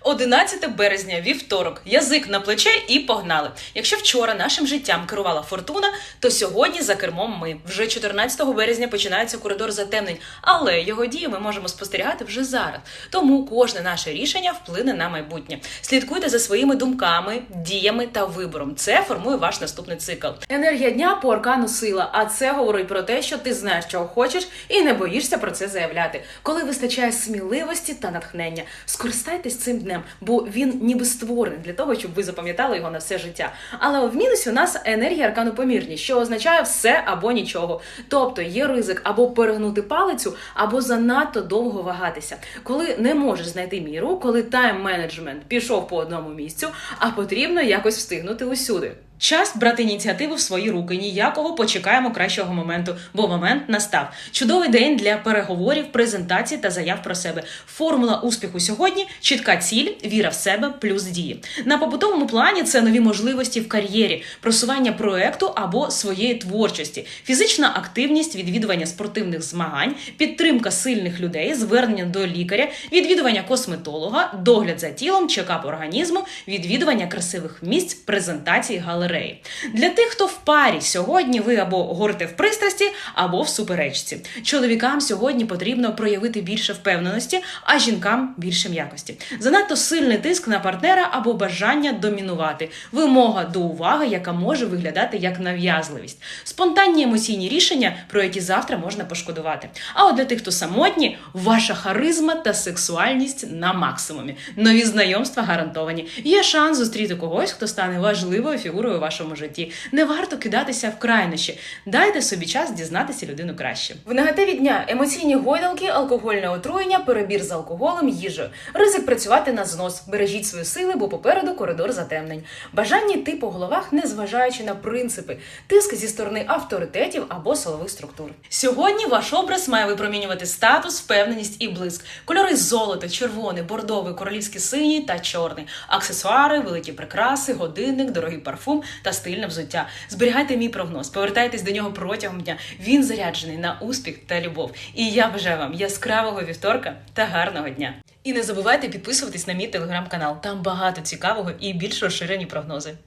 11 березня, вівторок, язик на плече і погнали. Якщо вчора нашим життям керувала фортуна, то сьогодні за кермом ми. Вже 14 березня починається коридор затемнень, але його дії ми можемо спостерігати вже зараз. Тому кожне наше рішення вплине на майбутнє. Слідкуйте за своїми думками, діями та вибором. Це формує ваш наступний цикл. Енергія дня по аркану сила. А це говорить про те, що ти знаєш, чого хочеш, і не боїшся про це заявляти. Коли вистачає сміливості та натхнення, скористайтесь цим днем, бо він ніби створений для того, щоб ви запам'ятали його на все життя. Але в мінусі у нас енергія аркану помірність, що означає все або нічого. Тобто є ризик або перегнути палицю, або занадто довго вагатися. Коли не можеш знайти міру, коли тайм-менеджмент пішов по одному місцю, а потрібно якось встигнути усюди. Час брати ініціативу в свої руки. Ніякого почекаємо кращого моменту, бо момент настав. Чудовий день для переговорів, презентацій та заяв про себе. Формула успіху сьогодні чітка ціль, віра в себе плюс дії. На побутовому плані це нові можливості в кар'єрі, просування проекту або своєї творчості, фізична активність, відвідування спортивних змагань, підтримка сильних людей, звернення до лікаря, відвідування косметолога, догляд за тілом, чекап організму, відвідування красивих місць, презентації галереї. Для тих, хто в парі сьогодні ви або горите в пристрасті, або в суперечці. Чоловікам сьогодні потрібно проявити більше впевненості, а жінкам більше м'якості. Занадто сильний тиск на партнера або бажання домінувати, вимога до уваги, яка може виглядати як нав'язливість, спонтанні емоційні рішення, про які завтра можна пошкодувати. А от для тих, хто самотні, ваша харизма та сексуальність на максимумі. Нові знайомства гарантовані. Є шанс зустріти когось, хто стане важливою фігурою вашому житті. Не варто кидатися в крайнощі. Дайте собі час дізнатися людину краще. В негативі дня емоційні гойдалки, алкогольне отруєння, перебір з алкоголем, їжею. Ризик працювати на знос. Бережіть свої сили, бо попереду коридор затемнень. Бажання йти по головах, незважаючи на принципи, тиск зі сторони авторитетів або силових структур. Сьогодні ваш образ має випромінювати статус, впевненість і блиск. Кольори золото, червоний, бордовий, королівський синій та чорний. Аксесуари, великі прикраси, годинник, дорогий парфум та стильне взуття. Зберігайте мій прогноз, повертайтесь до нього протягом дня. Він заряджений на успіх та любов. І я бажаю вам яскравого вівторка та гарного дня. І не забувайте підписуватись на мій телеграм-канал. Там багато цікавого і більш розширені прогнози.